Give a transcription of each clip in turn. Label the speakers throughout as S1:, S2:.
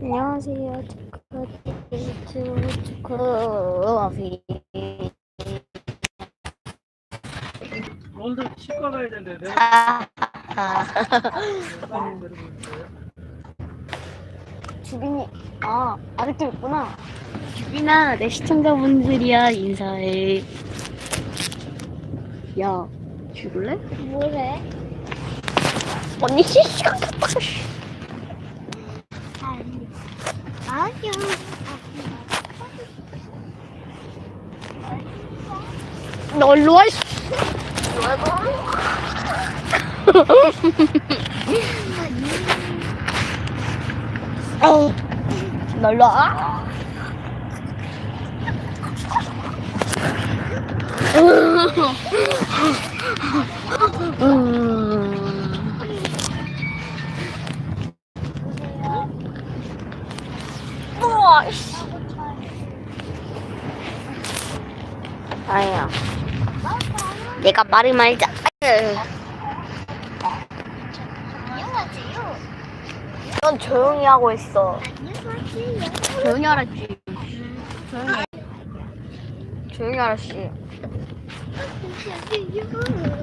S1: 안녕하세요. 축하 축하비.
S2: 오늘 치과 가야 되는데 내가
S1: 아. 주빈이 아 아직도 있구나. 주빈아 내 시청자분들이야 인사해. 야 죽을래?
S3: 뭐래?
S1: 언니 시시각 켰다.
S3: 아니야.
S1: 이씨. 어, 너 일로 와. 아유.
S3: 안녕하세요.
S1: 넌 조용히 하고 있어.
S3: 안녕하세요.
S1: 조용히 하랬지. 조용히. 해. 조용히 하랬지.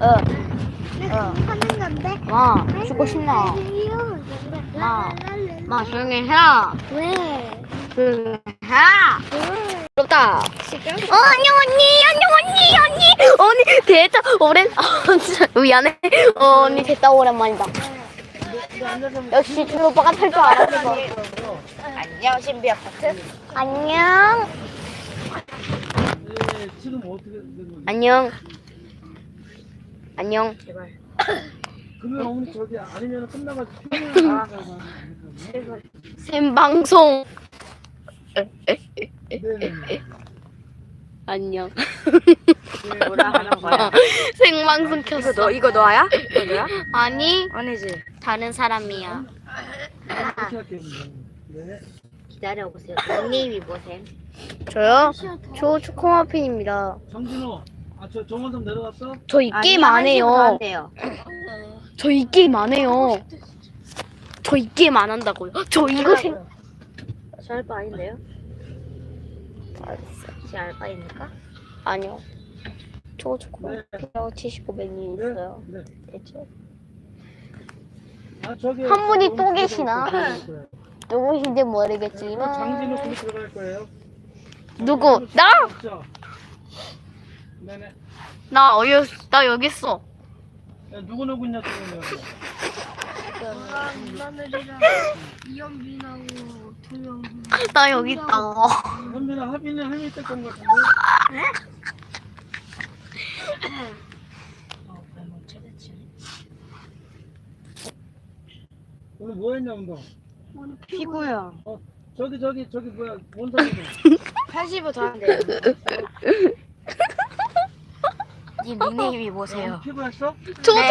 S1: 어, 어.
S3: 하는 건데.
S1: 마, 죽고 싶나? 마, 마, 조용히 해라.
S3: 왜?
S1: 해라. 부럽다.
S3: 지금?
S1: 어, 안녕 언니, 안녕 언니, 언니, 언니 됐다 오랜. 아, 진짜 미안해. 어, 언니 됐다 오랜만이다. 역시 준 오빠가 탈 줄 알았어. 안녕 신비 아파트. 안녕.
S2: 예, 지금 어떻게 거예요?
S1: 안녕. 안녕.
S2: 그러면 어머니 저기 아니면 끝나가지고
S1: 생방송.
S2: 네네.
S1: 안녕.
S4: 뭐라 하는 거야?
S1: 생방송 켰어.
S4: 너 이거 너야? 이거 너야?
S1: 아니
S4: 아니지.
S1: 다른 사람이야.
S2: 어떻게 할게요? 네.
S4: 기다려 보세요. 닉네임이 뭐세요?
S1: 저요? 저 초코마핀입니다.
S2: 정진호, 아 저 정원점 내려갔어?
S1: 저 이 게임 안 해요. 저 이 게임 안 해요. 저 이 게임 안 한다고요. 저 이거 생.
S4: 저 알바 아닌데요? 제 알바입니까?
S1: 아니요. 저 초코마핀이라고 79벤이
S2: 네.
S1: 있어요.
S2: 네.
S1: 대체
S2: 아 저기
S1: 한 분이 또 계시나? 누구신지
S2: 네,
S1: 모르겠지만
S2: 장진호 분이 들어갈 거예요.
S1: 누구? 나?
S2: 네네.
S1: 나 어디 나 여기 있어.
S2: 야, 누구 누구 있냐 지금 여기.
S3: 마늘이랑 이연빈하고 두명
S1: 나 여기 있다.
S2: 현민아 하빈이 할미 때건 같은데. 오늘 뭐 했냐 운동?
S4: 피고요.
S2: 저기 저기 저기 뭐야 원상이도
S4: 80을 더 한대요. 이 닉네임이 뭐세요?
S2: 피부했어?
S1: 초
S4: 네.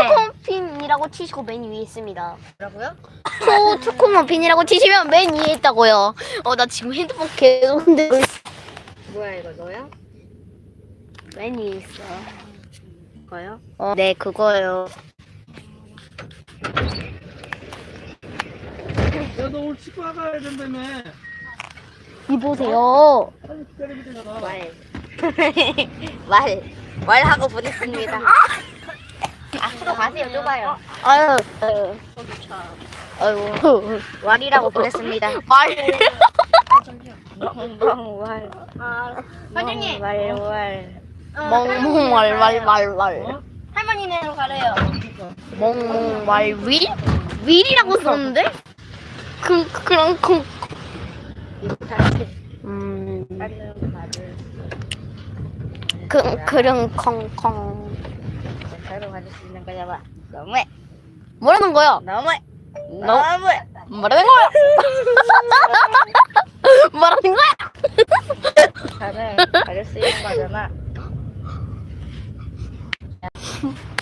S1: 치시고 맨 위에 있습니다.
S4: 뭐라고요?
S1: 초 초코머핀이라고 치시면 맨 위에 있다고요. 어 나 지금 핸드폰 계속 흔들고 있어.
S4: 뭐야 이거 너야?
S1: 맨 위에 있어.
S4: 이거요?
S1: 어, 네 그거예요.
S2: 야너 오늘 치과 가야 된다며.
S1: 이 보세요.
S2: 빨리.
S4: 말. 말. 말하고 보냈습니다. 앞으로 가세요. 좁아요.
S1: 아유, 아유, 아유,
S4: 말이라고 보냈습니다.
S1: 말.
S4: 멍멍말.
S3: 사장님.
S4: 멍말말.
S1: 멍멍 말말말말.
S2: 어?
S3: 할머니네로 가래요.
S1: 멍멍 말 윌? 윌이라고 썼는데? 그 그런 콩. 음. 그 그런 콩콩.
S4: 바로 가질 수 있는 거냐 봐. 너무해.
S1: 뭐라는 거야?
S4: 너무해.
S1: 너
S4: 너무해.
S1: 뭐라는 거야? 뭐라는 거야?
S4: 나는 있는 거잖아.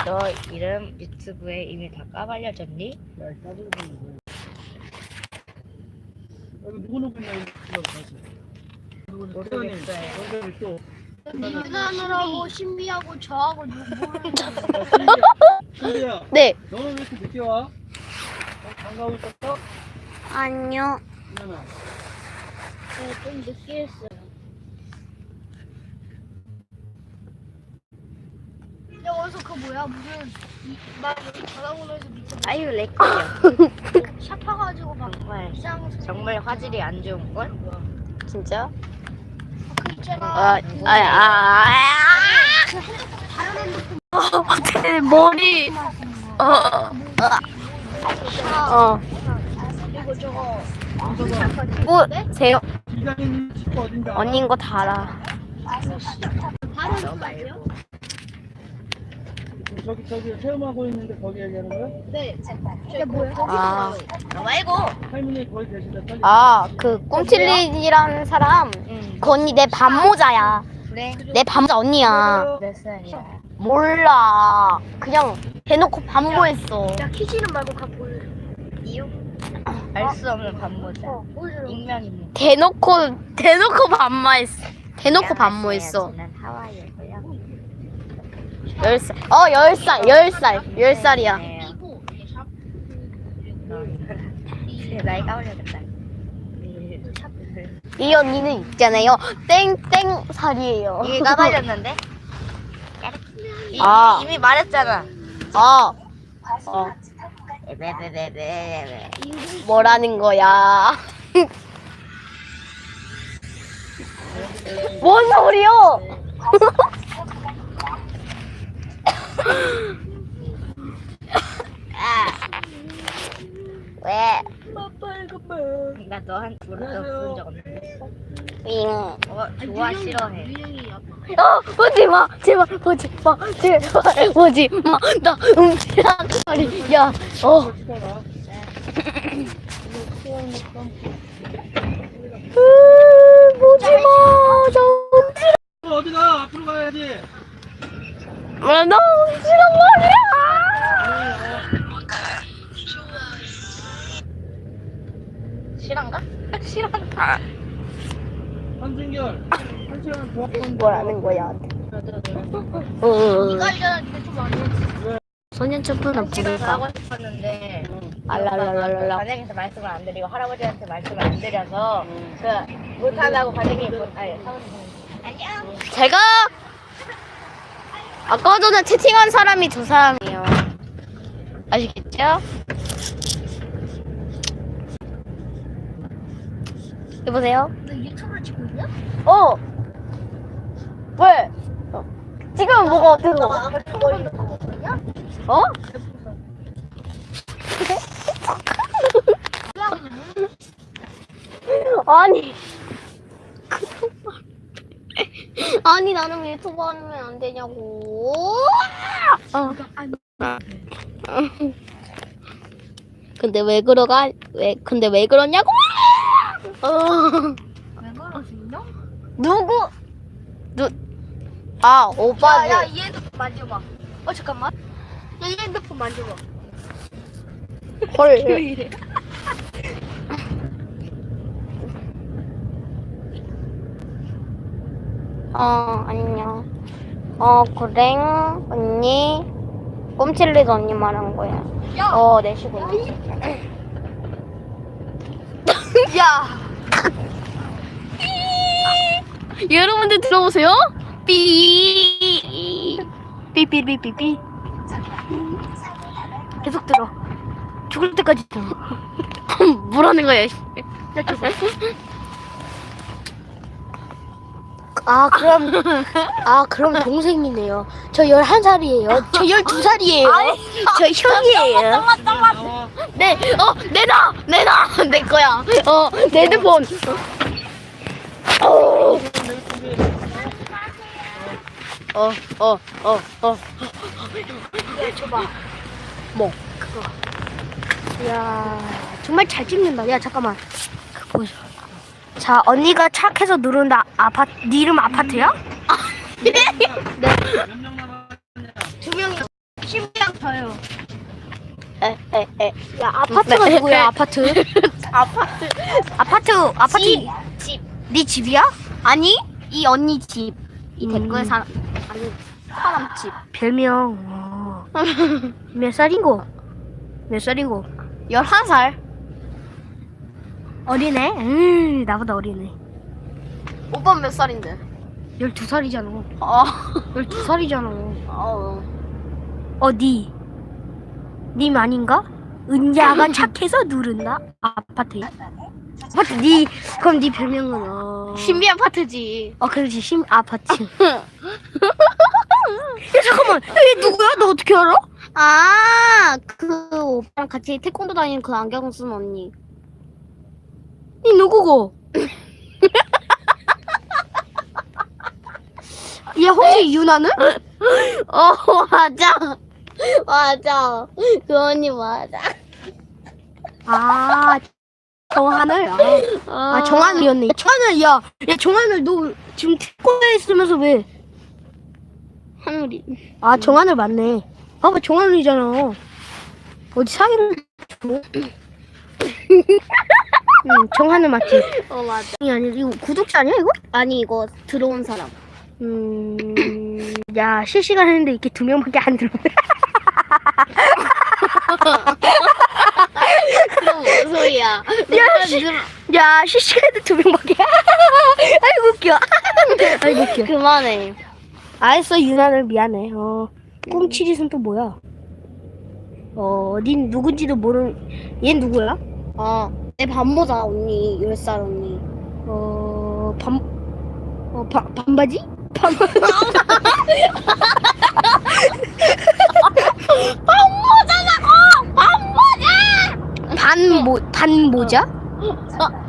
S4: 너 이름 유튜브에 이미 다 까발려졌니?
S2: 야, 이 누구 누구 이거. 누구
S4: 모르겠어요.
S2: 또.
S3: 유단으라고 신비하고 저하고 누구
S2: 야, 신비야. 신비야.
S1: 네.
S2: 너는 왜 이렇게 늦게 와? 반가워 있었어? 이현아.
S3: 네, 좀 늦게 했어요. 근데 어디서 그 뭐야 무슨 이- 막 여기 전화번호에서 밑에
S4: 아유 렉걸려.
S3: 샤파가지고 막
S4: 정말
S3: 이상한 소리
S4: 정말 화질이 안 좋은 걸?
S1: 진짜?
S3: 그 있잖아.
S1: 아, 아, 아,
S3: 그 다른 핸드폰
S1: 아, 제 머리. 어, 어, 어.
S3: 그리고 저거
S1: 뭐, 제
S2: 기장님 집 어딘가?
S1: 언니인 거 다 알아.
S3: 다른?
S2: 저기 저기 체험하고 있는데 거기 얘기하는 거야?
S3: 네. 이게 뭐야?
S1: 아,
S4: 너 말고.
S2: 할머니 거기 빨리.
S1: 아, 그 꼼칠리라는 사람.
S4: 응.
S1: 그 언니 내 반모자야.
S4: 그래.
S1: 내 반모자 언니야.
S4: 몇 살이야?
S1: 몰라. 그냥 대놓고 반모했어.
S3: 야 키지는 말고 가 보여.
S4: 이유? 알 수 없는 반모자.
S3: 어, 보여줘.
S4: 익명입니다.
S1: 대놓고 대놓고 반모했어. 대놓고 반모했어.
S4: 저는 하와이고요.
S1: 열 살. 어, 열 살, 열 살, 열 살이야.
S3: 이거 샵.
S4: 나이 까올려야겠다.
S1: 이 언니는 있잖아요. 땡땡 살이에요.
S4: 이게 까발렸는데? 이,
S1: 아.
S4: 이미 말했잖아.
S1: 아, 어. 뭐라는 거야? 뭔 소리요? 왜?
S4: 나 너한 부른 부른 적 없는데.
S1: 윙.
S4: 어, 좋아 싫어해.
S3: 유영이 아빠.
S1: 어, 보지 마, 제발 보지 마, 제발 보지 마. 나 음치란 말이야. 어.
S2: 찍어라.
S1: 으, 보지 마, 저
S2: 어, 어디가? 앞으로 가야지.
S1: 말, 나 음치란 말 뭐라는 거야? 어,
S3: 이거.
S1: 소년
S4: 시간
S1: 부를까?
S4: 싶었는데
S1: 알랄랄랄랄라.
S4: 반장님한테 말씀을 안 드리고 할아버지한테 말씀을 안 드려서 그 못한다고 반장님이 못, 아니 사모님 안녕.
S1: 제가 아까 전에 채팅한 사람이 저 사람이에요. 아시겠죠? 여보세요?
S3: 너 유튜브를 찍고 있냐?
S1: 어. 왜? 어. 지금 뭐가 어떻게 거? 어? 아니. 아니 나는 왜 유튜브 하면 안 되냐고. 어. 근데 왜 그러가? 왜 근데 왜 그러냐고? 어.
S3: 왜 그러시냐?
S1: 누구? 누? 아 오빠.
S3: 야, 야, 이 핸드폰 만져봐. 어, 잠깐만. 야, 이 핸드폰 만져봐.
S1: 헐.
S3: 이래?
S1: 어 안녕. 어 그래 언니. 꼼칠리도 언니 말한 거야.
S3: 야,
S1: 어 내시구나.
S3: 야.
S1: 여러분들 들어보세요. 삐. 삐삐삐삐삐. 계속 들어. 죽을 때까지 들어. 뭐라는 거야? 씨. 아 그럼 아 그럼 동생이네요. 저 11살이에요. 저 12살이에요. 저 형이에요.
S2: 나와.
S1: 네, 어, 내놔, 내놔, 내 거야. 어, 내 핸드폰. 어, 어, 어, 어, 어.
S3: 야, 줘봐.
S1: 뭐? 그거. 야, 정말 잘 찍는다. 야, 잠깐만. 그거. 자, 언니가 착해서 누른다. 아파트, 네 이름 아파트야?
S2: 몇명 남았냐?
S3: 두 명이요. 심장 저요.
S1: 에, 에, 에.
S3: 야,
S1: 아파트가 누구야? 아파트.
S3: 아파트.
S1: 아파트, 아파트.
S3: 집. 집.
S1: 네 집이야? 아니, 이 언니 집. 이 댓글 사람, 아니, 사람 집. 별명. 어. 몇 살인고? 몇 살인고? 11살. 어리네. 음, 나보다 어리네. 오빠 몇 살인데?
S3: 12살이잖아.
S1: 아,
S3: 12살이잖아.
S1: 어.
S3: 어디? 님 아닌가? 은자가 착해서 누른다? 아파트에? 아파트 니 그럼 니 별명은 어...
S1: 신비 아파트지.
S3: 어 그렇지 심 아파트 야 잠깐만 얘 누구야? 너 어떻게 알아?
S1: 아, 그 오빠랑 같이 태권도 다니는 그 안경 쓴 언니.
S3: 이 누구고? 얘 혹시 유나는?
S1: 어, 맞아. 맞아. 그 언니 맞아.
S3: 아 정하늘? 아, 아 정하늘이었네 정하늘 야, 야 정하늘 너 지금 태권도에 있으면서 왜?
S1: 하늘이.
S3: 아 정하늘 맞네 봐봐 정하늘이잖아 어디 사기를 줘? 응 정하늘 맞지?
S1: 어, 맞아.
S3: 아니 아니 이거 구독자 아니야 이거?
S1: 아니, 이거 들어온 사람.
S3: 음, 야 실시간 했는데 이렇게 두 명밖에 안 들어.
S1: 그럼 뭔 소리야?
S3: 야, 씨. 야 실시간 했는데 두 명밖에. 아이고 웃겨. 아이고 웃겨.
S1: 그만해.
S3: 알았어 유나를 미안해. 어, 꿈치리는 또 뭐야? 어, 닌 누군지도 모르. 얘 누구야?
S1: 어, 내 반모자 언니, 10살 언니.
S3: 어, 반, 어, 바, 반바지? 반. 반모 반모자?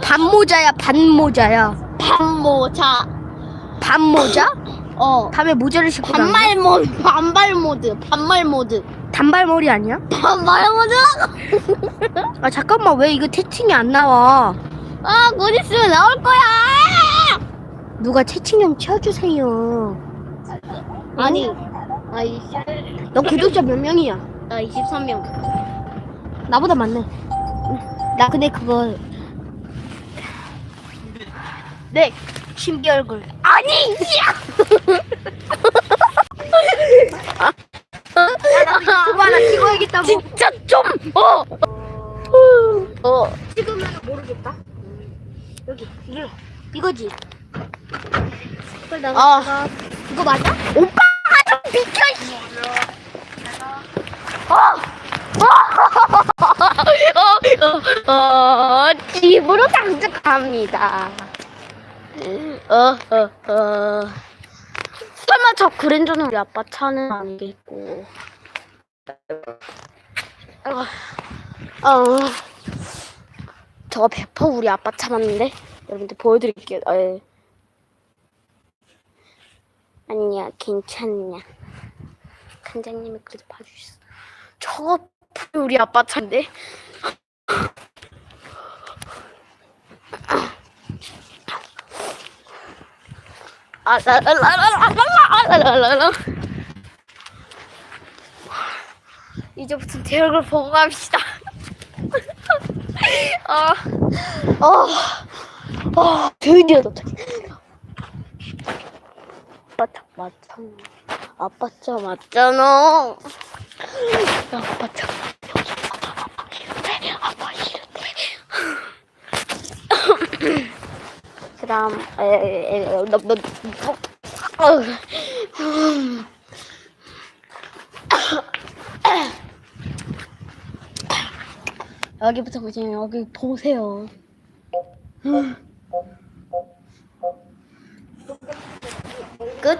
S3: 반모자야 반모자야
S1: 반모자.
S3: 반모자?
S1: 어.
S3: 밤에 모자를 신고 다녀?
S1: 반말 모드, 반발 모드, 반말 모드.
S3: 단발머리 아니야?
S1: 반말 모드?
S3: 아 잠깐만 왜 이거 채팅이 안 나와?
S1: 아, 곧 있으면 나올 거야!
S3: 누가 채팅 좀 치워주세요.
S1: 아니, 아, 이,
S3: 너 구독자 몇 명이야?
S1: 나 23명.
S3: 나보다 많네. 나 근데 그거 네 신비 얼굴
S1: 아니,
S3: 그만 나 찍어야겠다고
S1: 진짜 좀, 어! 어,
S3: 찍으면 모르겠다. 여기 이거 이거지.
S1: 아.
S3: 내가- 이거 맞아?
S1: 오빠가 좀 비켜, 씨! 어, 어, 어, 집으로 당장 갑니다. 어, 어, 어. 설마 저 그랜저는 우리 아빠 차는 아니겠고. 아이고, 어, 저거 100% 우리 아빠 차 맞는데? 여러분들 보여드릴게요. 아, 예. 아니야, 괜찮냐. 간장님이 그래도 봐주셨어. 저거 우리 아빠 차인데? 이제부터 제 얼굴 보고 갑시다. 아, 어, 어, 드디어 도착. 아빠 차 맞잖아. 아빠 차 맞잖아. 아빠 차. 아빠 싫은데. 그 다음 에너너 여기부터 보시면 여기 보세요. 끝.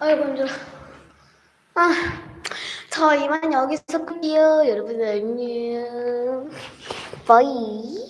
S1: 아이고 힘들어. 아, 저 이만 여기서 끌게요. 여러분들 안녕. 바이.